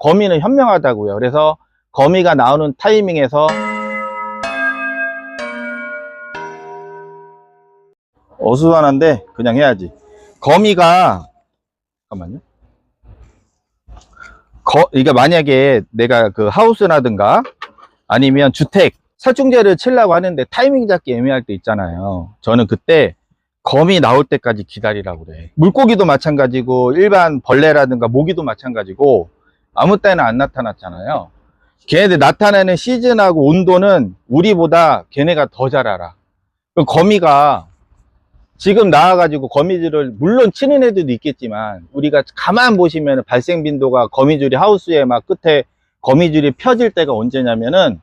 거미는 현명하다고요. 그래서 거미가 나오는 타이밍에서 어수선한데 그냥 해야지. 거미가 잠깐만요. 거, 이게 만약에 내가 그 하우스라든가 아니면 주택 살충제를 치려고 하는데 타이밍 잡기 애매할 때 있잖아요. 저는 그때 거미 나올 때까지 기다리라고 그래. 물고기도 마찬가지고 일반 벌레라든가 모기도 마찬가지고 아무 때나 안 나타났잖아요. 걔네들 나타나는 시즌하고 온도는 우리보다 걔네가 더 잘 알아. 그럼 거미가 지금 나와가지고 거미줄을 물론 치는 애들도 있겠지만 우리가 가만 보시면 발생 빈도가 거미줄이 하우스에 막 끝에 거미줄이 펴질 때가 언제냐면은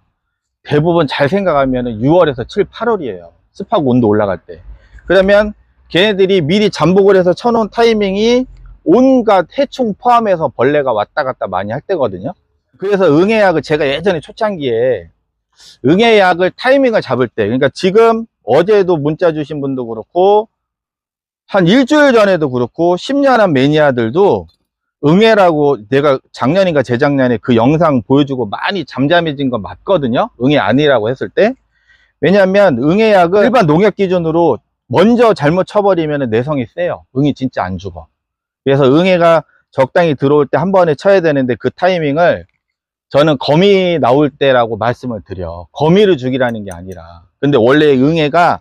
대부분 잘 생각하면은 6월에서 7, 8월이에요. 습하고 온도 올라갈 때. 그러면 걔네들이 미리 잠복을 해서 쳐놓은 타이밍이 온갖 해충 포함해서 벌레가 왔다 갔다 많이 할 때거든요. 그래서 응애약을 제가 예전에 초창기에 응애약을 타이밍을 잡을 때, 그러니까 지금 어제도 문자 주신 분도 그렇고, 한 일주일 전에도 그렇고, 10년 한 매니아들도 응애라고 내가 작년인가 재작년에 그 영상 보여주고 많이 잠잠해진 건 맞거든요. 응애 아니라고 했을 때. 왜냐하면 응애약은 일반 농약 기준으로 먼저 잘못 쳐버리면 내성이 세요. 응이 진짜 안 죽어. 그래서 응애가 적당히 들어올 때 한 번에 쳐야 되는데 그 타이밍을 저는 거미 나올 때라고 말씀을 드려. 거미를 죽이라는 게 아니라. 근데 원래 응애가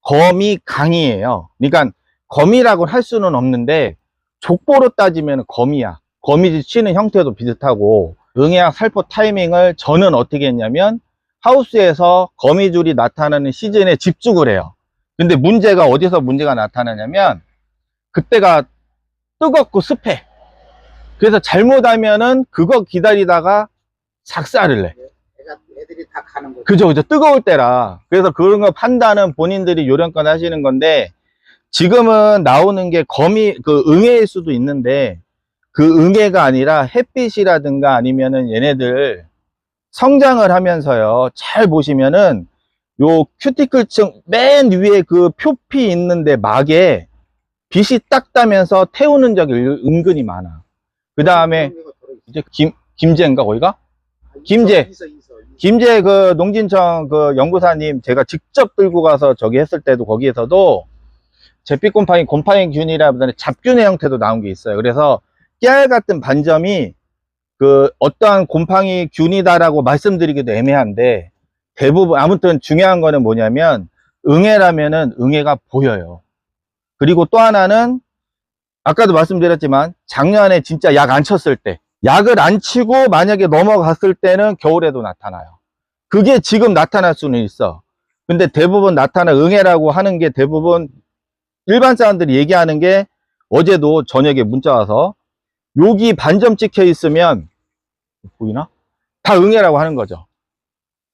거미 강이에요. 그러니까 거미라고 할 수는 없는데 족보로 따지면 거미야. 거미줄 치는 형태도 비슷하고 응애약 살포 타이밍을 저는 어떻게 했냐면 하우스에서 거미줄이 나타나는 시즌에 집중을 해요. 근데 문제가 어디서 문제가 나타나냐면 그때가 뜨겁고 습해. 그래서 잘못하면은 그거 기다리다가 작살을 내. 애가 애들이 다 가는 거죠. 그죠, 그죠. 뜨거울 때라. 그래서 그런 거 판단은 본인들이 요령껏 하시는 건데, 지금은 나오는 게 거미, 그 응애일 수도 있는데, 그 응애가 아니라 햇빛이라든가 아니면은 얘네들 성장을 하면서요. 잘 보시면은, 요 큐티클층 맨 위에 그 표피 있는데 막에 빛이 딱 따면서 태우는 적이 은근히 많아. 그 다음에 이제 김, 김제인가 거기가? 있어. 김제 그 농진청 그 연구사님 제가 직접 들고 가서 저기 했을 때도 거기에서도 잿빛 곰팡이 곰팡이 균이라보다는 잡균의 형태도 나온 게 있어요. 그래서 깨알 같은 반점이 그 어떠한 곰팡이 균이다라고 말씀드리기도 애매한데 대부분 아무튼 중요한 거는 뭐냐면 응애라면은 응애가 보여요. 그리고 또 하나는 아까도 말씀드렸지만 작년에 진짜 약 안 쳤을 때 약을 안 치고 만약에 넘어갔을 때는 겨울에도 나타나요. 그게 지금 나타날 수는 있어. 근데 대부분 나타나 응애라고 하는 게 대부분 일반 사람들이 얘기하는 게 어제도 저녁에 문자 와서 여기 반점 찍혀 있으면 보이나? 다 응애라고 하는 거죠.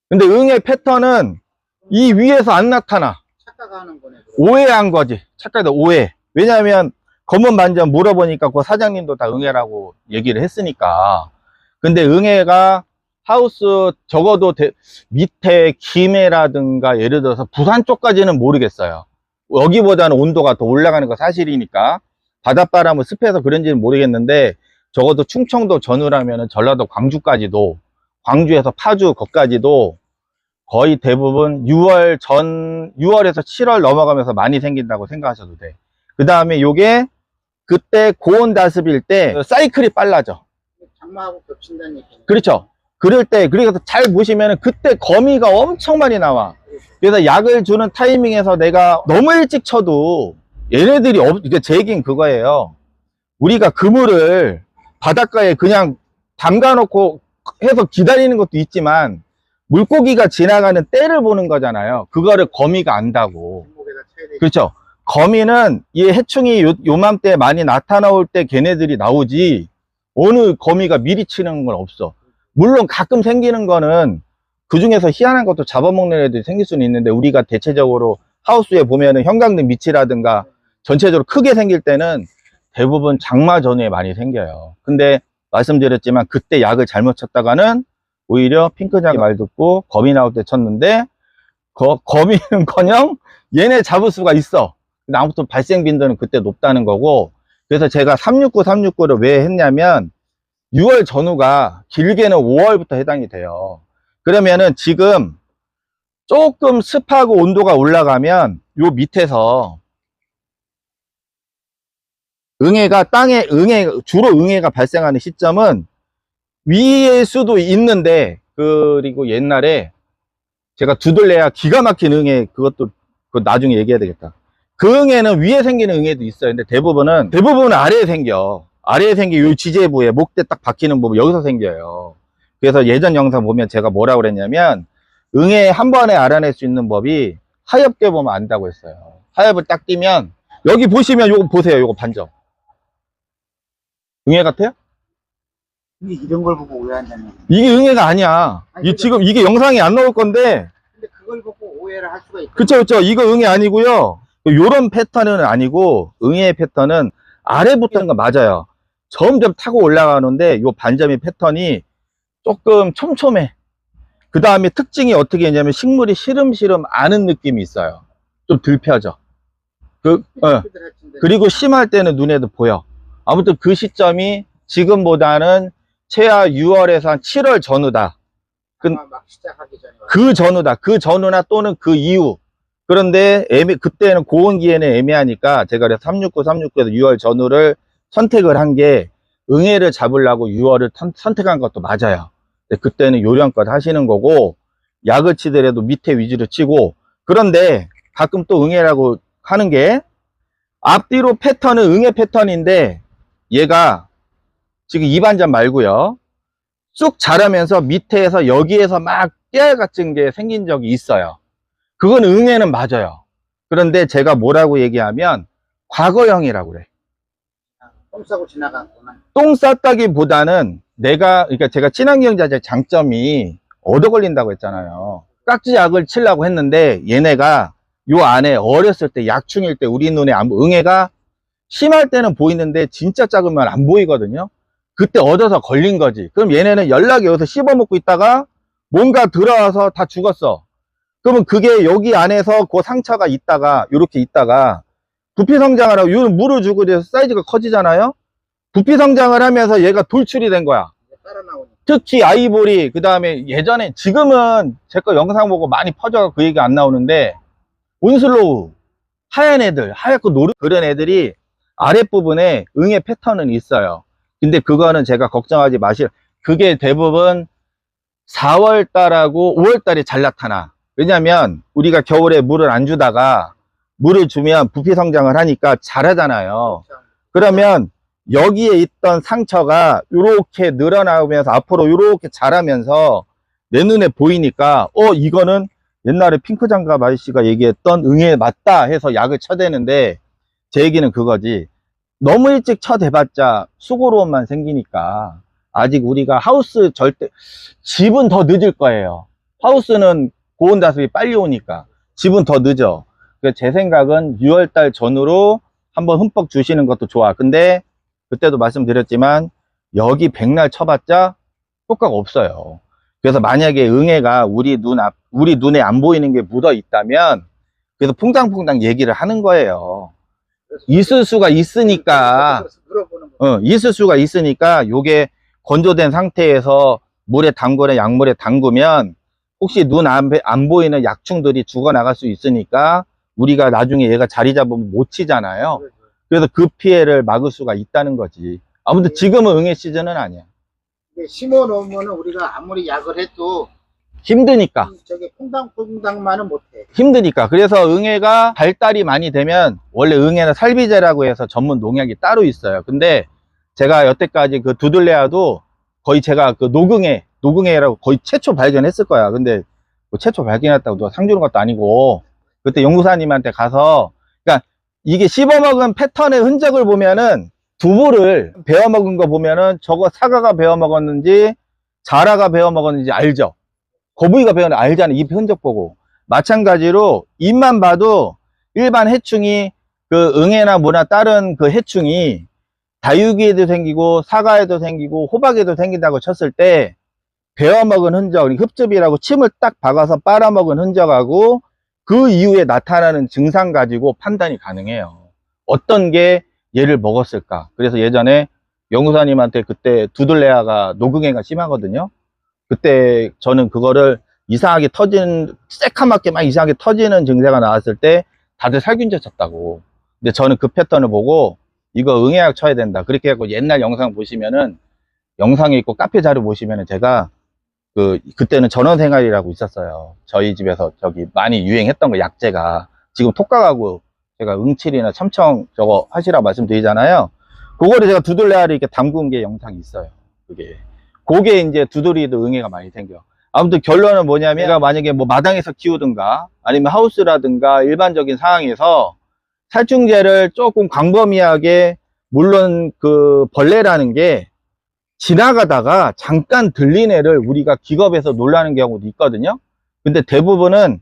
근데 응애 패턴은 이 위에서 안 나타나. 착각하는 거네. 오해한 거지. 착각이다, 오해. 왜냐하면 검은 반점 물어보니까 그 사장님도 다 응애라고 얘기를 했으니까. 근데 응애가 하우스 적어도 대- 밑에 김해라든가 예를 들어서 부산 쪽까지는 모르겠어요. 여기보다는 온도가 더 올라가는 거 사실이니까 바닷바람을 습해서 그런지는 모르겠는데 적어도 충청도 전후라면 전라도 광주까지도 광주에서 파주 거까지도 거의 대부분 6월 전 6월에서 7월 넘어가면서 많이 생긴다고 생각하셔도 돼. 그 다음에 요게 그때 고온 다습일 때 사이클이 빨라져. 장마하고 겹친다는 얘기. 그렇죠. 그럴 때, 그래서 잘 보시면은 그때 거미가 엄청 많이 나와. 그래서 약을 주는 타이밍에서 내가 너무 일찍 쳐도 얘네들이 없, 이게 제 얘기는 그거예요. 우리가 그물을 바닷가에 그냥 담가 놓고 해서 기다리는 것도 있지만 물고기가 지나가는 때를 보는 거잖아요. 그거를 거미가 안다고. 그렇죠. 거미는 이 해충이 요, 요맘때 많이 나타나올 때 걔네들이 나오지 어느 거미가 미리 치는 건 없어. 물론 가끔 생기는 거는 그 중에서 희한한 것도 잡아먹는 애들이 생길 수는 있는데 우리가 대체적으로 하우스에 보면은 형광등 밑이라든가 전체적으로 크게 생길 때는 대부분 장마 전후에 많이 생겨요. 근데 말씀드렸지만 그때 약을 잘못 쳤다가는 오히려 핑크장 말 듣고 거미 나올 때 쳤는데 거, 거미는커녕 얘네 잡을 수가 있어. 근데 아무튼 발생 빈도는 그때 높다는 거고 그래서 제가 369, 369를 왜 했냐면 6월 전후가 길게는 5월부터 해당이 돼요. 그러면은 지금 조금 습하고 온도가 올라가면 요 밑에서 응애가 땅에 응애 주로 응애가 발생하는 시점은 위일 수도 있는데 그리고 옛날에 제가 두들레야 기가 막힌 응애 그것도 그 나중에 얘기해야 되겠다. 그 응애는 위에 생기는 응애도 있어요. 근데 대부분은 대부분은 아래에 생겨. 아래에 생기 요 지제부에 목대 딱 박히는 부분 여기서 생겨요. 그래서 예전 영상 보면 제가 뭐라고 그랬냐면 응애 한 번에 알아낼 수 있는 법이 하엽게 보면 안다고 했어요. 하엽을 딱 띄면 여기 보시면 요거 보세요. 요거 반점. 응애 같아요? 이게 이런 걸 보고 오해한다는. 이게 응애가 아니야. 아니, 이 지금 이게 영상이 안 나올 건데 근데 그걸 보고 오해를 할 수가 있다. 그쵸 그쵸 이거 응애 아니고요. 요런 패턴은 아니고 응애 패턴은 아래부터는 거 맞아요. 점점 타고 올라가는데 요 반점의 패턴이 조금 촘촘해. 그 다음에 특징이 어떻게 했냐면 식물이 시름시름 아는 느낌이 있어요. 좀덜 펴져. 그, 어. 그리고 심할 때는 눈에도 보여. 아무튼 그 시점이 지금보다는 최하 6월에서 한 7월 전후다. 그-. 그 전후다. 그 전후나 또는 그 이후. 그런데 애매, 그때는 고온기에는 애매하니까 제가 그래서 369, 369에서 6월 전후를 선택을 한 게 응애를 잡으려고 6월을 선택한 것도 맞아요. 그때는 요령껏 하시는 거고 약을 치더라도 밑에 위주로 치고 그런데 가끔 또 응애라고 하는 게 앞뒤로 패턴은 응애 패턴인데 얘가 지금 이반전 말고요. 쑥 자라면서 밑에서 여기에서 막 깨알 같은 게 생긴 적이 있어요. 그건 응애는 맞아요. 그런데 제가 뭐라고 얘기하면 과거형이라고 그래. 똥 싸고 지나갔구나. 똥 쌌다기보다는 내가 그러니까 제가 친환경자재 장점이 얻어 걸린다고 했잖아요. 깍지약을 치려고 했는데 얘네가 요 안에 어렸을 때 약충일 때 우리 눈에 안 응애가 심할 때는 보이는데 진짜 작으면 안 보이거든요. 그때 얻어서 걸린 거지. 그럼 얘네는 연락이 여기서 씹어먹고 있다가 뭔가 들어와서 다 죽었어. 그러면 그게 여기 안에서 그 상처가 있다가 이렇게 있다가 부피 성장을 하고 요 물을 주고 돼서 사이즈가 커지잖아요. 부피 성장을 하면서 얘가 돌출이 된 거야. 특히 아이보리 그 다음에 예전에 지금은 제 거 영상 보고 많이 퍼져서 그 얘기 안 나오는데 온슬로우 하얀 애들 하얗고 노릇 그런 애들이 아랫부분에 응애 패턴은 있어요 근데 그거는 제가 걱정하지 마실 그게 대부분 4월 달하고 5월 달에 잘 나타나. 왜냐면 우리가 겨울에 물을 안 주다가 물을 주면 부피 성장을 하니까 잘하잖아요. 그러면 여기에 있던 상처가 이렇게 늘어나오면서 앞으로 이렇게 자라면서 내 눈에 보이니까 어 이거는 옛날에 핑크 장갑 아저씨가 얘기했던 응애 맞다 해서 약을 쳐대는데 제 얘기는 그거지 너무 일찍 쳐대봤자 수고로움만 생기니까 아직 우리가 하우스 절대 집은 더 늦을 거예요 하우스는 고온 다습이 빨리 오니까 집은 더 늦어 그래서 제 생각은 6월달 전후로 한번 흠뻑 주시는 것도 좋아 근데 그때도 말씀드렸지만 여기 백날 쳐봤자 효과가 없어요. 그래서 만약에 응애가 우리 눈 앞, 우리 눈에 안 보이는 게 묻어 있다면 그래서 퐁당퐁당 얘기를 하는 거예요. 있을 수가 있으니까. 어, 있을 수가 있으니까 요게 건조된 상태에서 물에 담그나 약물에 담그면 혹시 눈 앞에 안 보이는 약충들이 죽어나갈 수 있으니까 우리가 나중에 얘가 자리 잡으면 못 치잖아요. 그래서 그 피해를 막을 수가 있다는 거지. 아무튼 지금은 응애 시즌은 아니야. 이게 심어 놓으면 우리가 아무리 약을 해도 힘드니까. 저게 퐁당퐁당만은 못해. 힘드니까. 그래서 응애가 발달이 많이 되면 원래 응애는 살비제라고 해서 전문 농약이 따로 있어요. 근데 제가 여태까지 그 두들레아도 거의 제가 그 노궁애, 노궁애라고 거의 최초 발견했을 거야. 근데 뭐 최초 발견했다고 누가 상 주는 것도 아니고 그때 연구사님한테 가서 그러니까 이게 씹어먹은 패턴의 흔적을 보면은 두부를 베어먹은 거 보면은 저거 사과가 베어먹었는지 자라가 베어먹었는지 알죠? 거북이가 베어는 알잖아. 이 흔적 보고. 마찬가지로 잎만 봐도 일반 해충이 그 응애나 뭐나 다른 그 해충이 다육이에도 생기고 사과에도 생기고 호박에도 생긴다고 쳤을 때 베어먹은 흔적, 흡즙이라고 침을 딱 박아서 빨아먹은 흔적하고 그 이후에 나타나는 증상 가지고 판단이 가능해요. 어떤 게 얘를 먹었을까? 그래서 예전에 연구사님한테 그때 두들레아가 녹응해가 심하거든요. 그때 저는 그거를 이상하게 터진, 새카맣게 막 이상하게 터지는 증세가 나왔을 때 다들 살균제 쳤다고. 근데 저는 그 패턴을 보고 이거 응애약 쳐야 된다. 그렇게 해갖고 옛날 영상 보시면은 영상에 있고 카페 자료 보시면은 제가 그, 그때는 전원 생활이라고 있었어요. 저희 집에서 저기 많이 유행했던 거 약재가 지금 톡각하고 제가 응칠이나 첨청 저거 하시라 말씀드리잖아요. 그거를 제가 두들레아를 이렇게 담근 게 영상이 있어요. 그게. 그게 이제 두드리도 응애가 많이 생겨. 아무튼 결론은 뭐냐면 내가 만약에 뭐 마당에서 키우든가 아니면 하우스라든가 일반적인 상황에서 살충제를 조금 광범위하게 물론 그 벌레라는 게 지나가다가 잠깐 들린 애를 우리가 기겁해서 놀라는 경우도 있거든요. 근데 대부분은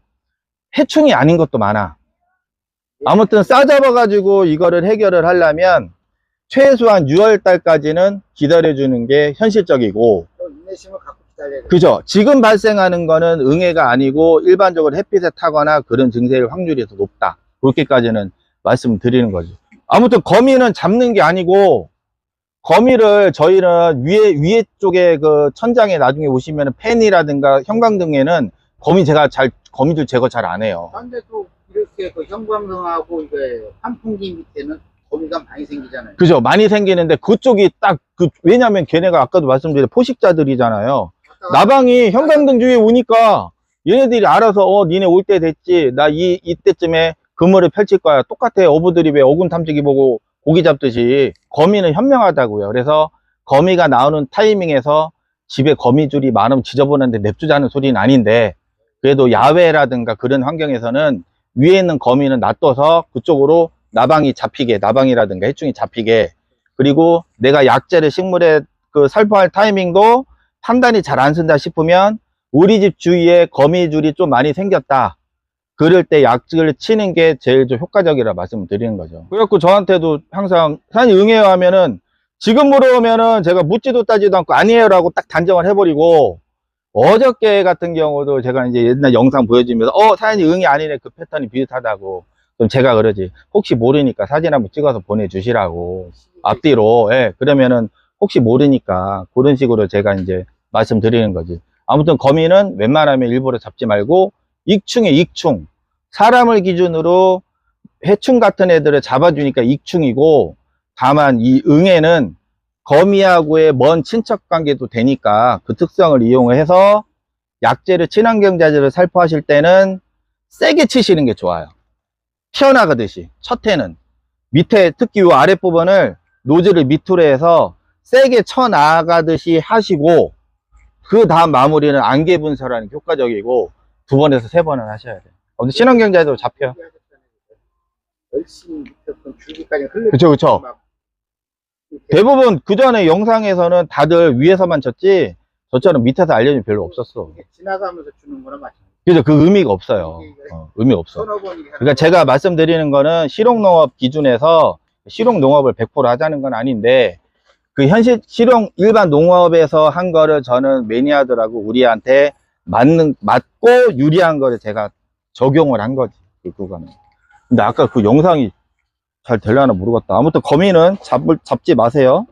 해충이 아닌 것도 많아. 아무튼 싸잡아 가지고 이거를 해결을 하려면 최소한 6월 달까지는 기다려주는 게 현실적이고, 또 인내심을 갖고 기다려야 돼. 그죠? 지금 발생하는 거는 응애가 아니고 일반적으로 햇빛에 타거나 그런 증세일 확률이 더 높다. 그렇게까지는 말씀드리는 거죠. 아무튼 거미는 잡는 게 아니고, 거미를 저희는 위에, 위에 쪽에 그 천장에 나중에 오시면 펜이라든가 형광등에는 거미 제가 잘, 거미줄 제거 잘 안 해요. 그런데 또 이렇게 그 형광등하고 이게 환풍기 밑에는 거미가 많이 생기잖아요. 그죠? 많이 생기는데 그쪽이 딱 그, 왜냐면 걔네가 아까도 말씀드린 포식자들이잖아요. 나방이 형광등 주위에 오니까 얘네들이 알아서 어 니네 올 때 됐지 나 이 이때쯤에 그물을 펼칠 거야 똑같아 어부들이 왜 어군 탐지기 보고 고기 잡듯이 거미는 현명하다고요 그래서 거미가 나오는 타이밍에서 집에 거미줄이 많으면 지저분한데 냅두자는 소리는 아닌데 그래도 야외라든가 그런 환경에서는 위에 있는 거미는 놔둬서 그쪽으로 나방이 잡히게 나방이라든가 해충이 잡히게 그리고 내가 약재를 식물에 그 살포할 타이밍도 판단이 잘 안 쓴다 싶으면 우리 집 주위에 거미줄이 좀 많이 생겼다. 그럴 때 약을 치는 게 제일 좀 효과적이라 말씀을 드리는 거죠. 그래갖고 저한테도 항상 사장님 응해요 하면은 지금 물어보면은 제가 묻지도 따지도 않고 아니에요 라고 딱 단정을 해버리고 어저께 같은 경우도 제가 이제 옛날 영상 보여주면서 어 사장님 응이 아니네 그 패턴이 비슷하다고 그럼 제가 그러지 혹시 모르니까 사진 한번 찍어서 보내주시라고 앞뒤로 예 그러면은 혹시 모르니까 그런 식으로 제가 이제 말씀드리는 거지. 아무튼 거미는 웬만하면 일부러 잡지 말고 익충에 익충. 사람을 기준으로 해충 같은 애들을 잡아주니까 익충이고 다만 이 응애는 거미하고의 먼 친척 관계도 되니까 그 특성을 이용해서 약재를 친환경 자재를 살포하실 때는 세게 치시는 게 좋아요. 튀어나가듯이 첫 해는 밑에 특히 이 아랫부분을 노즐을 밑으로 해서 세게 쳐나가듯이 하시고 그 다음 마무리는 안개 게 효과적이고 두 번에서 세 번은 하셔야 돼요. 아무튼 친환경자재도 잡혀요. 열심히 밑에서 줄기까지 흘러. 그쵸, 그쵸. 대부분 그 전에 영상에서는 다들 위에서만 쳤지 저처럼 밑에서 알려준 별로 없었어. 지나가면서 주는 거나 마찬가지. 그래서 그 의미가 없어요. 어, 의미 없어. 그러니까 제가 말씀드리는 거는 실용농업 기준에서 실용농업을 100% 하자는 건 아닌데 그 현실 실용 일반 농업에서 한 거를 저는 매니아들하고 우리한테 맞는 맞고 유리한 거를 제가 적용을 한 거지 그 그거는. 근데 아까 그 영상이 잘 되려나 모르겠다. 아무튼 거미는 잡을 잡지 마세요.